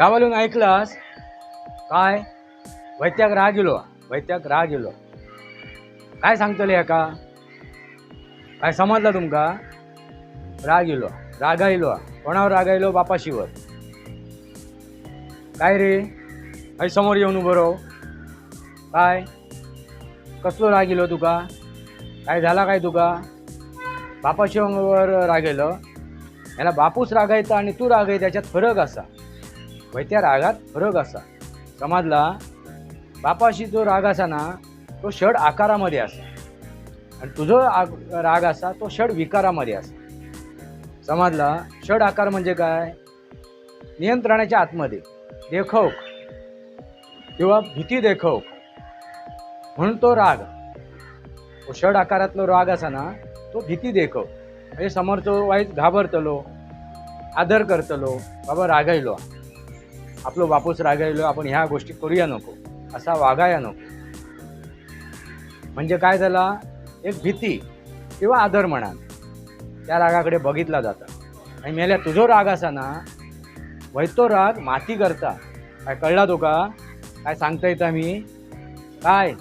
गावालून ऐकलास? काय? वैत्याक राग गेलो वैत्याक राग गेलो काय सांगतले एका? काय समजलं तुमका? राग इलो रागायलो कोणावर राग आयलो बापाशीवर. काय रे? हय समोर येऊन उभं राहो. काय? कसलो राग येलो तुका? काय झाला काय तुका? बापाशिवर रागयलं याला. बापूस रागायचा आणि तू रागाय त्याच्यात फरक असा. त्या रागात फरक असा. समाजला बापाशी जो राग असा ना तो षड आकारामध्ये असा. आणि तुझो आग राग असा तो षड विकारामध्ये असा. समाजला षड आकार म्हणजे काय? नियंत्रणाच्या आतमध्ये देखोक किंवा भीती देखव म्हणून तो राग. तो षड आकारातलो राग असा ना तो भीती देखव म्हणजे समोरचो वाईट घाबरतलो आदर करतलो बाबा रागायलो. आपलो बापूस रागायलो आपण ह्या गोष्टी करूया नको. असा वागाया नको. म्हणजे काय झाला? एक भीती किंवा आदर म्हणा त्या रागाकडे बघितला जाता. आणि मेल्या तुझो राग असा ना वैतो राग माती करता. काय कळला तुका? काय सांगता येता मी काय?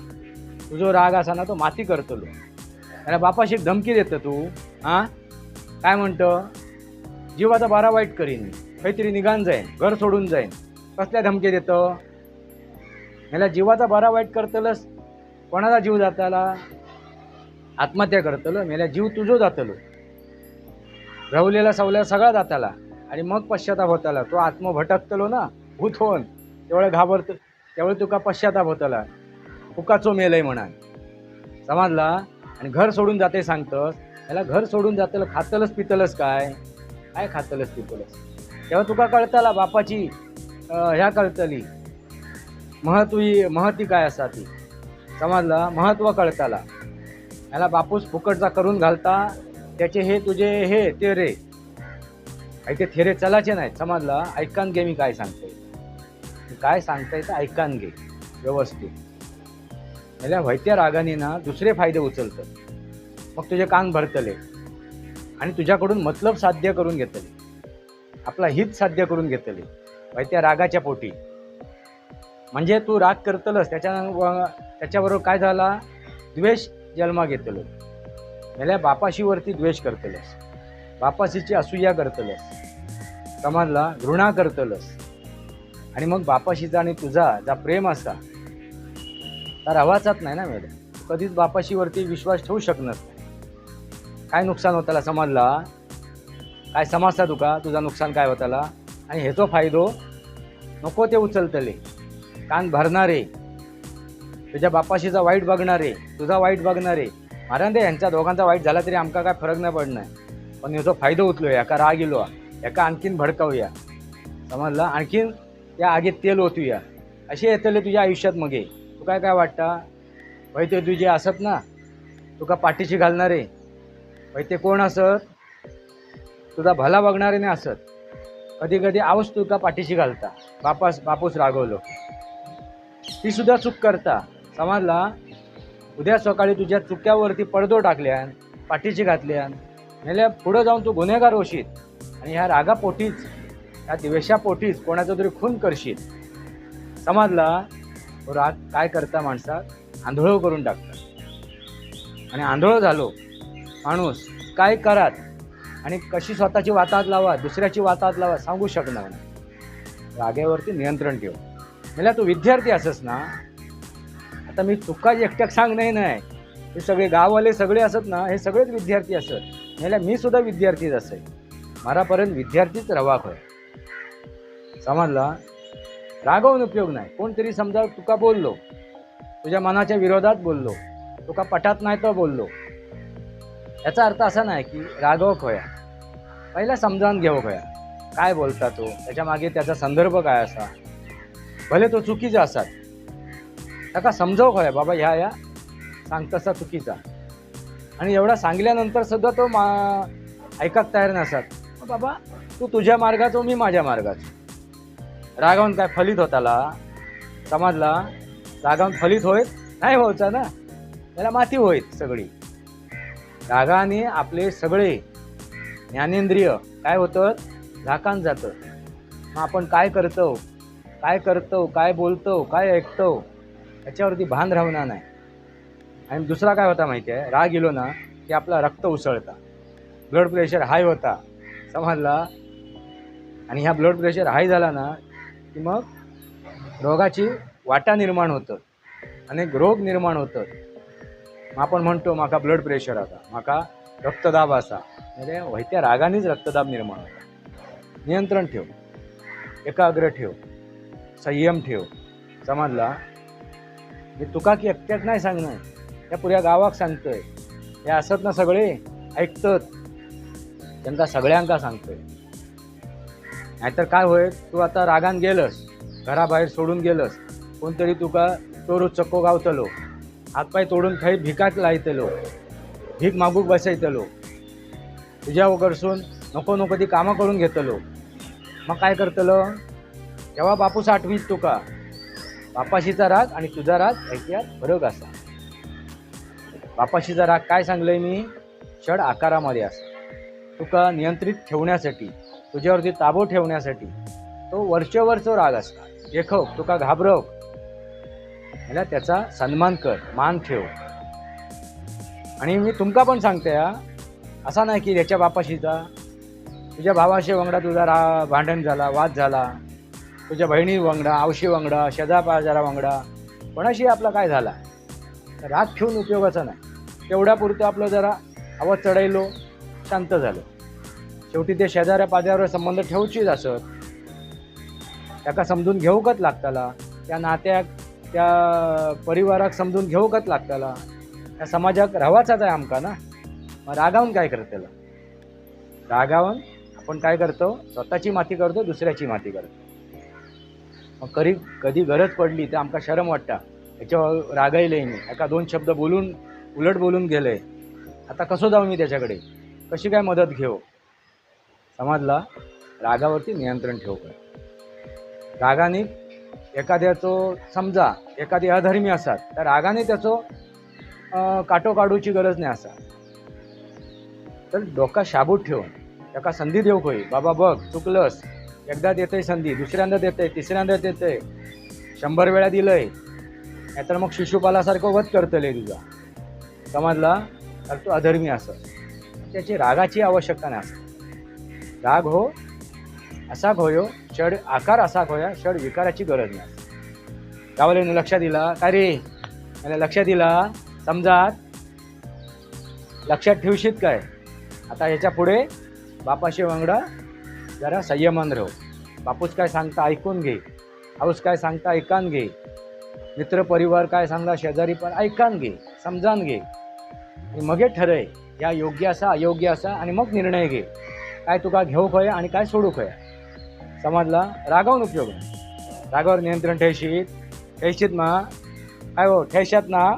तुझो राग असा ना तो माती करतलो त्याला बापाशी एक धमकी देतं तू. हां? काय म्हणतं? जीवाचा बारा वाईट करीन काहीतरी निघान जाईन घर सोडून जाईन. कसल्या धमकी देतं? ह्याला जीवाचा बरा वाईट करतलंच कोणाचा जीव जाताला? आत्महत्या करतलो मेल्या जीव तुझो जातलो. रवलेला सवल्या सगळा जाताला. आणि मग पश्चाताप होताला. तो आत्म भटकतलो ना भूत होऊन. तेवढं घाबरत त्यावेळी तुका पश्चाताप होताला. फुकाचो मेलय म्हणा समजला? आणि घर सोडून जाते सांगतस. ह्याला घर सोडून जातलं खातलंच पितलंच काय? काय खातलंच पितलंच तेव्हा तुका कळताला बापाची. ह्या कळतली. महत्त्व महती काय असा ती समजला? महत्त्व कळताला. ह्याला बापूस फुकटचा करून घालता त्याचे हे तुझे हे ते रे. ऐके ते थेरे चलाचे नाहीत समजला? ऐकान घे मी काय सांगतोय काय सांगताय तर ऐकान घे व्यवस्थित. म्हणजे व्हयत्या रागाने ना दुसरे फायदे उचलतं. मग तुझे कान भरतले. आणि तुझ्याकडून मतलब साध्य करून घेतले. आपला हित साध्य करून घेतले. त्या रागाच्या पोटी. म्हणजे तू राग करतलस त्याच्या त्याच्याबरोबर काय झाला? द्वेष जन्मा घेतलो याला बापाशीवरती द्वेष करतलस. बापाशीची असूया करतलस. समजला घृणा करतलस. आणि मग बापाशीचा आणि तुझा जा प्रेम असा तर हवाचाच नाही ना मॅडम? कधीच बापाशीवरती विश्वास ठेवू शकणार नाही. काय नुकसान होताला समजला? काय समजता तुका तुझा नुकसान काय होताला? आणि ह्याचो फायदो नको ते उचलतले. कान भरणारे तुझ्या बापाशीचा वाईट बघणारे तुझा वाईट बघणारे. महाराज ते ह्यांच्या दोघांचा वाईट झाला तरी आमका काय फरक नाही पडणार. पण ह्याचो फायदो उचलूया एका राग येलो एका आणखीन भडकावूया. समजला? आणखीन त्या आगीत तेल ओतूया. असे येतले तुझ्या आयुष्यात मगे. तू काय काय वाटता? भाई ते तुझे असत ना? तुका पाठीशी घालणारे? भाई ते कोण असत? तुझा भला बघणारे नाही असत. कधी कधी आवच तुका पाठीशी घालता. बापास बापूस रागवलो. ती सुद्धा चूक करता. समजला उद्या सकाळी तुझ्या चुक्यावरती पडदो टाकल्यान पाठीशी घातल्यान मेल्या पुढं जाऊन तू गुन्हेगार होशील. आणि ह्या रागापोटीच ह्या द्वेषापोटीच कोणाचा तरी खून करशील. समजला तो राग काय करता माणसात आंधळो करून टाकतात आणि आंधोळ झालो माणूस काय करात? आणि कशी स्वतःची वाताहत लावा दुसऱ्याची वाताहत लावा सांगू शकणार नाही. रागेवरती नियंत्रण ठेव. म्हणजे तू विद्यार्थी असस ना आता मी चुका एकट्याक सांग नाही नाही हे सगळे गाववाले सगळे असत ना हे सगळेच विद्यार्थी असत. म्हणजे मी सुद्धा विद्यार्थीच असे मरापर्यंत विद्यार्थीच रवाक होय समजला? रागवून उपयोग नाही. कोणतरी समजा तुका बोललो. तुझ्या मनाच्या विरोधात बोललो. तुका पटात नाही तर बोललो. याचा अर्थ असा नाही की रागवक होया पहिला समजावून घेऊ होया काय बोलता तो? त्याच्यामागे त्याचा संदर्भ काय असा? भले तो चुकीचा असात त्याका समजावक होया बाबा ह्या या सांगतसा चुकीचा. आणि एवढा सांगल्यानंतर सुद्धा तो मा ऐकत तयार नसत. बाबा तू तुझ्या मार्गाचो हो, मी माझ्या मार्गाचो रागावून काय फलित होताला समजला? रागावून फलित होईत नाही व्हायचा ना. त्याला माती होईत सगळी. रागाने आपले सगळे ज्ञानेंद्रिय काय होतं? झाकान जातं. मग आपण काय करतो? काय करतो? काय बोलतो? काय ऐकतो? याच्यावरती भान राहणार नाही. आणि दुसरा काय होता माहिती आहे? राग गेलो ना की आपला रक्त उसळता. ब्लड प्रेशर हाय होता. समजला? आणि ह्या ब्लड प्रेशर हाय झाला ना की मग रोगाची वाटा निर्माण होतं. अनेक रोग निर्माण होतं आपण म्हणतो माका ब्लड प्रेशर आता माका रक्तदाब असा. म्हणजे वैत्या रागानेच रक्तदाब निर्माण होता. नियंत्रण ठेव. एकाग्र ठेव. संयम ठेव. समजला? मी तुका की एकट्यात नाही सांगणार. या पुऱ्या गावाक सांगतोय. हे असत ना सगळे? ऐकतात. त्यांना सगळ्यांका सांगतोय. नाहीतर काय होय तू आता रागान गेलस. घराबाहेर सोडून गेलस. कोणतरी तुका चोरू चक्को गावतलो. हातपाय तोडून थंय लायते लायतलो. भीक मागूक बसयतलो. तुझ्या वगरसून नको नको ती कामं करून घेतलो. मग काय करतलो? तेव्हा बापूस आठवीत तुका. बापाशीचा राग आणि तुझा राग ऐकयात फरक असा. बापाशीचा राग काय सांगलंय मी? षड आकारामध्ये असा. तुका नियंत्रित ठेवण्यासाठी तुझ्यावरती ताबो ठेवण्यासाठी तो वरचेवरचो राग असता देखव तुका घाबरव. ह्याला त्याचा सन्मान कर मान ठेव. आणि मी तुमका पण सांगते हा. असा नाही की त्याच्या बापाशीचा. तुझ्या भावाशी वांगडा तुझा रा भांडण झाला वाद झाला. तुझ्या बहिणी वांगडा आवशी वांगडा शेजा पाजारा कोणाशी आपला काय झाला? राग ठेवून उपयोगाचा नाही. तेवढ्यापुरतं आपलं जरा आवाज चढायलो शांत झालं. शेवटी ते शेजाऱ्या पाजाऱ्यावर संबंध ठेवचीच असत. त्याका समजून घेऊकच लागताला. त्या नात्याक त्या परिवाराक समजून घेऊकच लागताला. त्या समाजाक रावाचाच आहे आमका ना? मग रागावून काय करतेला रागावून आपण काय करतो? स्वतःची माती करतो दुसऱ्याची माती करतो. मग कधी कधी गरज पडली तर आमका शरम वाटता. याच्यावर रागायले मी. एका दोन शब्द बोलून उलट बोलून गेले. आता कसं जाऊ मी त्याच्याकडे? कशी काय मदत घेऊ? समाजला रागावरती नियंत्रण ठेवू रागाने एखाद्याचो समजा एखादी अधर्मी असतात तर रागाने त्याचो काटो काढूची गरज नाही असा. तर डोका शाबूत ठेवून एका संधी देऊ होई बाबा बघ चुकलंस एकदा देतय संधी दुसऱ्यांदा देतंय तिसऱ्यांदा देतंय शंभर वेळा दिलंय नाहीतर मग शिशुपालासारखं वध करतले तुझा समजला तर तू अधर्मी असं. त्याची रागाची आवश्यकता नाही असं. राग हो असा घोयो षड आकार असा होया षड विकाराची गरज नाही. गावलेनं लक्ष दिला काय रे? मला लक्ष दिला? समजात लक्षात ठेवशीत काय? आता ह्याच्या पुढे बापाशी वांगडा जरा संयमान राहू. बापूस काय सांगता ऐकून घे. हाऊस काय सांगता ऐकान घे. मित्र परिवार काय सांगता शेजारी पण ऐकान घे समजान घे. आणि मगे ठरय या योग्य असा अयोग्य असा आणि मग निर्णय घे. काय तुका घेऊ खय आणि काय सोडू खय समजला रागावून उपयोग नाही. रागावर नियंत्रण ठेवशीत ठेवशीत ना. काय हो ठेवशात ना.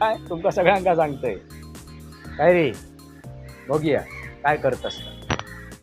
काय तुमका सगळ्यांका सांगतंय. काय रे? बघूया काय करत असतं